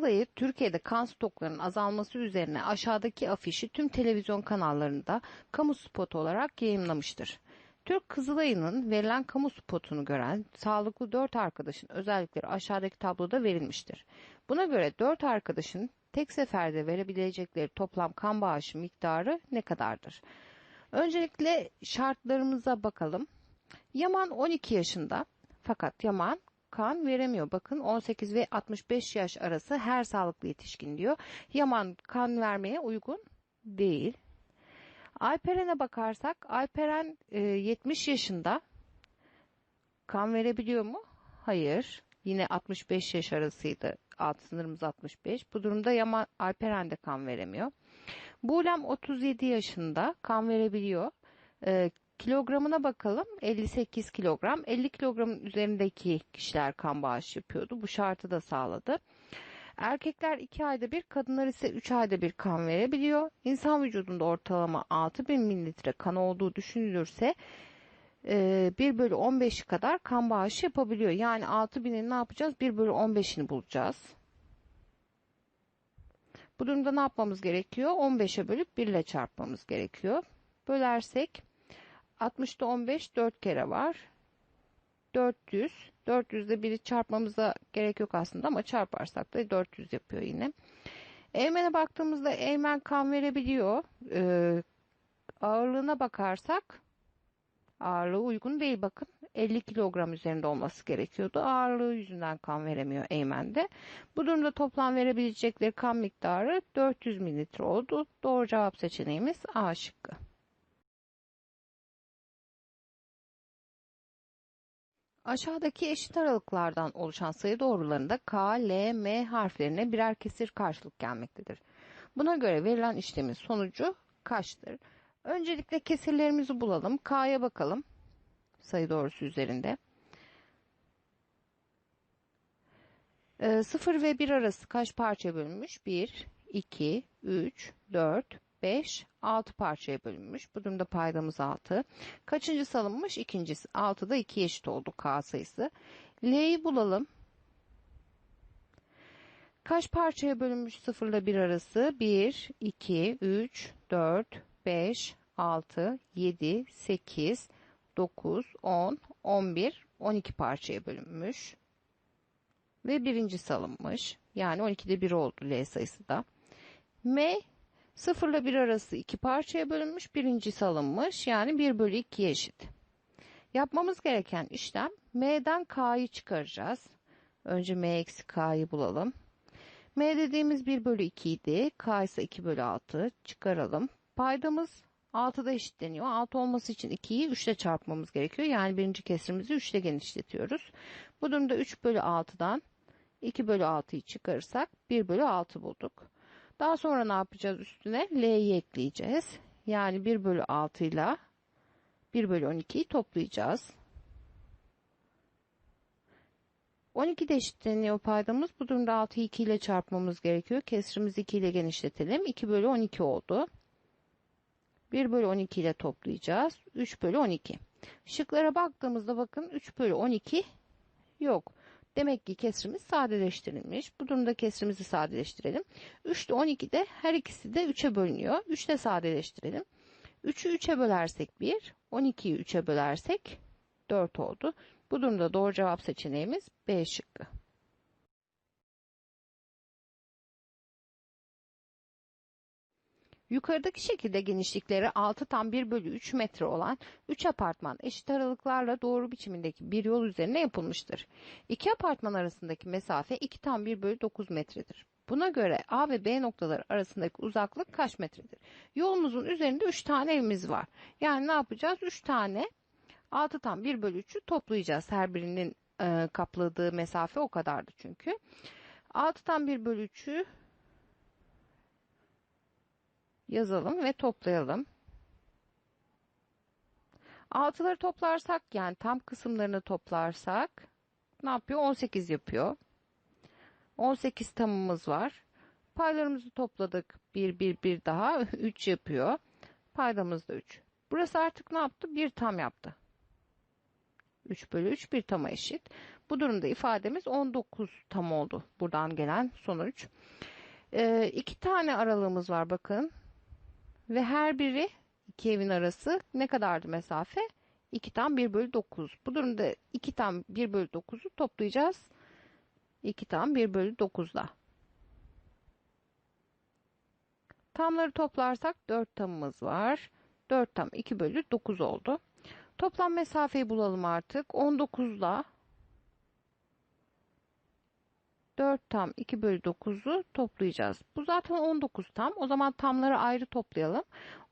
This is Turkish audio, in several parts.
Türk Kızılayı Türkiye'de kan stoklarının azalması üzerine aşağıdaki afişi tüm televizyon kanallarında kamu spotu olarak yayınlamıştır. Türk Kızılayı'nın verilen kamu spotunu gören sağlıklı 4 arkadaşın özellikleri aşağıdaki tabloda verilmiştir. Buna göre 4 arkadaşın tek seferde verebilecekleri toplam kan bağışı miktarı ne kadardır? Öncelikle şartlarımıza bakalım. Yaman 12 yaşında fakat Yaman kan veremiyor. Bakın 18 ve 65 yaş arası her sağlıklı yetişkin diyor. Yaman kan vermeye uygun değil. Alperen'e bakarsak Alperen e, 70 yaşında kan verebiliyor mu? Hayır. Yine 65 yaş arasıydı. Alt sınırımız 65. Bu durumda Yaman Alperen de kan veremiyor. Bulem 37 yaşında kan verebiliyor. E, kilogramına bakalım. 58 kilogram. 50 kilogramın üzerindeki kişiler kan bağışı yapıyordu. Bu şartı da sağladı. Erkekler 2 ayda bir, kadınlar ise 3 ayda bir kan verebiliyor. İnsan vücudunda ortalama 6000 mililitre kan olduğu düşünülürse 1 bölü 15 kadar kan bağışı yapabiliyor. Yani 6000'in ne yapacağız? 1 bölü 15'ini bulacağız. Bu durumda ne yapmamız gerekiyor? 15'e bölüp 1 ile çarpmamız gerekiyor. Bölersek 60'da 15 4 kere var. 400. 400'de biri çarpmamıza gerek yok aslında ama çarparsak da 400 yapıyor yine. Eğmene baktığımızda eğmen kan verebiliyor. Ee, ağırlığına bakarsak ağırlığı uygun değil bakın. 50 kilogram üzerinde olması gerekiyordu. Ağırlığı yüzünden kan veremiyor eğmende. Bu durumda toplam verebilecekleri kan miktarı 400 mililitre oldu. Doğru cevap seçeneğimiz A şıkkı. Aşağıdaki eşit aralıklardan oluşan sayı doğrularında K, L, M harflerine birer kesir karşılık gelmektedir. Buna göre verilen işlemin sonucu kaçtır? Öncelikle kesirlerimizi bulalım. K'ya bakalım. Sayı doğrusu üzerinde. Ee, 0 ve 1 arası kaç parça bölünmüş? 1, 2, 3, 4, 5, 6 parçaya bölünmüş. Bu durumda paydamız 6. Kaçıncı salınmış? İkincisi. 6'da 2 eşit oldu K sayısı. L'yi bulalım. Kaç parçaya bölünmüş 0 ile 1 arası? 1, 2, 3, 4, 5, 6, 7, 8, 9, 10, 11, 12 parçaya bölünmüş. Ve birinci salınmış. Yani 12'de 1 oldu L sayısı da. M 0 ile 1 arası iki parçaya bölünmüş. Birincisi alınmış. Yani 1 bölü 2 eşit. Yapmamız gereken işlem M'den K'yı çıkaracağız. Önce M eksi K'yı bulalım. M dediğimiz 1 bölü 2 idi. K ise 2 bölü 6. Çıkaralım. Paydamız 6'da eşitleniyor. 6 olması için 2'yi 3 ile çarpmamız gerekiyor. Yani birinci kesrimizi 3 ile genişletiyoruz. Bu durumda 3 bölü 6'dan 2 bölü 6'yı çıkarırsak 1 bölü 6 bulduk. Daha sonra ne yapacağız üstüne? L'yi ekleyeceğiz. Yani 1 bölü 6 ile 1 bölü 12'yi toplayacağız. 12 de eşitleniyor paydamız. Bu durumda 6'yı 2 ile çarpmamız gerekiyor. Kesrimizi 2 ile genişletelim. 2 bölü 12 oldu. 1 bölü 12 ile toplayacağız. 3 bölü 12. Şıklara baktığımızda bakın 3 bölü 12 yok. Demek ki kesrimiz sadeleştirilmiş. Bu durumda kesrimizi sadeleştirelim. 3 ile 12 de her ikisi de 3'e bölünüyor. 3 ile sadeleştirelim. 3'ü 3'e bölersek 1, 12'yi 3'e bölersek 4 oldu. Bu durumda doğru cevap seçeneğimiz B şıkkı. Yukarıdaki şekilde genişlikleri 6 tam 1 bölü 3 metre olan 3 apartman eşit aralıklarla doğru biçimindeki bir yol üzerine yapılmıştır. İki apartman arasındaki mesafe 2 tam 1 bölü 9 metredir. Buna göre A ve B noktaları arasındaki uzaklık kaç metredir? Yolumuzun üzerinde 3 tane evimiz var. Yani ne yapacağız? 3 tane 6 tam 1 bölü 3'ü toplayacağız. Her birinin e, kapladığı mesafe o kadardı çünkü. 6 tam 1 bölü 3'ü yazalım ve toplayalım. Altıları toplarsak yani tam kısımlarını toplarsak ne yapıyor? 18 yapıyor. 18 tamımız var. Paylarımızı topladık. 1, 1, 1 daha 3 yapıyor. Paydamız da 3. Burası artık ne yaptı? 1 tam yaptı. 3 bölü 3 bir tama eşit. Bu durumda ifademiz 19 tam oldu. Buradan gelen sonuç. Ee, iki tane aralığımız var bakın. Ve her biri iki evin arası ne kadardı mesafe? 2 tam 1 bölü 9. Bu durumda 2 tam 1 bölü 9'u toplayacağız. 2 tam 1 bölü 9'da. Tamları toplarsak 4 tamımız var. 4 tam 2 bölü 9 oldu. Toplam mesafeyi bulalım artık. 19'da 4 tam 2 bölü 9'u toplayacağız. Bu zaten 19 tam. O zaman tamları ayrı toplayalım.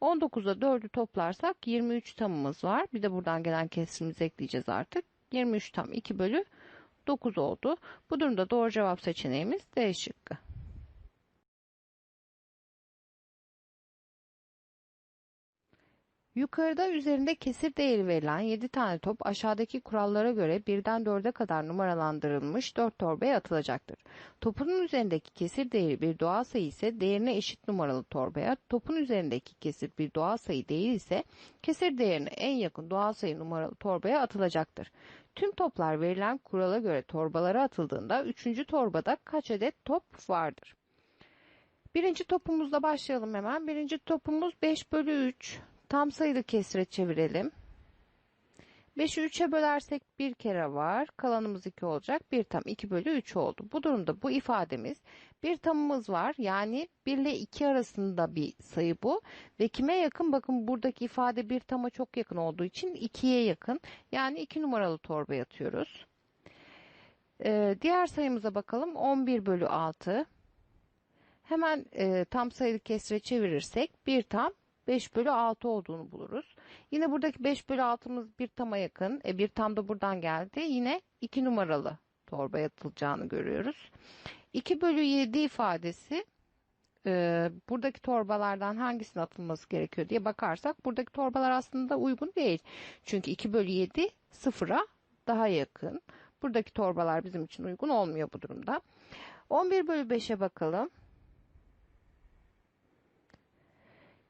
19'da 4'ü toplarsak 23 tamımız var. Bir de buradan gelen kesrimizi ekleyeceğiz artık. 23 tam 2 bölü 9 oldu. Bu durumda doğru cevap seçeneğimiz D şıkkı. Yukarıda üzerinde kesir değeri verilen 7 tane top aşağıdaki kurallara göre birden 4'e kadar numaralandırılmış 4 torbaya atılacaktır. Topunun üzerindeki kesir değeri bir doğal sayı ise değerine eşit numaralı torbaya, topun üzerindeki kesir bir doğal sayı değil ise kesir değerine en yakın doğal sayı numaralı torbaya atılacaktır. Tüm toplar verilen kurala göre torbalara atıldığında 3. torbada kaç adet top vardır? Birinci topumuzla başlayalım hemen. Birinci topumuz 5 bölü 3. Tam sayılı kesre çevirelim. 5'i 3'e bölersek bir kere var. Kalanımız 2 olacak. 1 tam 2 bölü 3 oldu. Bu durumda bu ifademiz bir tamımız var. Yani 1 ile 2 arasında bir sayı bu. Ve kime yakın? Bakın buradaki ifade bir tama çok yakın olduğu için 2'ye yakın. Yani 2 numaralı torbaya atıyoruz. Ee, diğer sayımıza bakalım. 11 bölü 6. Hemen e, tam sayılı kesre çevirirsek bir tam 5 bölü 6 olduğunu buluruz. Yine buradaki 5 bölü 6'mız bir tama yakın. E, bir tam da buradan geldi. Yine 2 numaralı torbaya atılacağını görüyoruz. 2 bölü 7 ifadesi e, buradaki torbalardan hangisine atılması gerekiyor diye bakarsak buradaki torbalar aslında uygun değil. Çünkü 2 bölü 7 sıfıra daha yakın. Buradaki torbalar bizim için uygun olmuyor bu durumda. 11 bölü 5'e bakalım.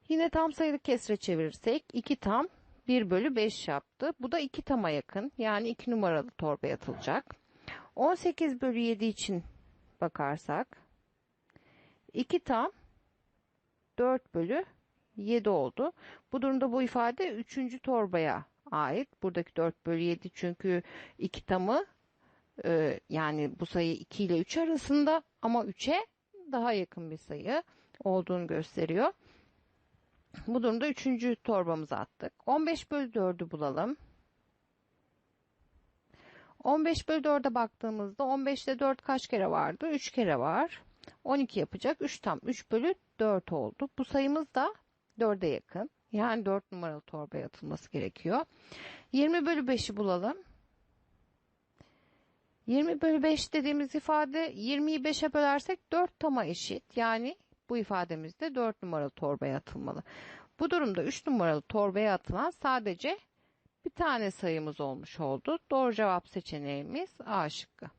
Yine tam sayılı kesre çevirirsek 2 tam 1 bölü 5 yaptı. Bu da 2 tama yakın. Yani 2 numaralı torbaya atılacak. 18 bölü 7 için bakarsak 2 tam 4 bölü 7 oldu. Bu durumda bu ifade 3. torbaya ait. Buradaki 4 bölü 7 çünkü 2 tamı e, yani bu sayı 2 ile 3 arasında ama 3'e daha yakın bir sayı olduğunu gösteriyor. Bu durumda üçüncü torbamızı attık. 15 bölü 4'ü bulalım. 15 bölü 4'e baktığımızda 15'te 4 kaç kere vardı? 3 kere var. 12 yapacak. 3 tam 3 bölü 4 oldu. Bu sayımız da 4'e yakın. Yani 4 numaralı torbaya atılması gerekiyor. 20 bölü 5'i bulalım. 20 bölü 5 dediğimiz ifade 20'yi 5'e bölersek 4 tama eşit. Yani bu ifademizde 4 numaralı torbaya atılmalı. Bu durumda 3 numaralı torbaya atılan sadece bir tane sayımız olmuş oldu. Doğru cevap seçeneğimiz A şıkkı.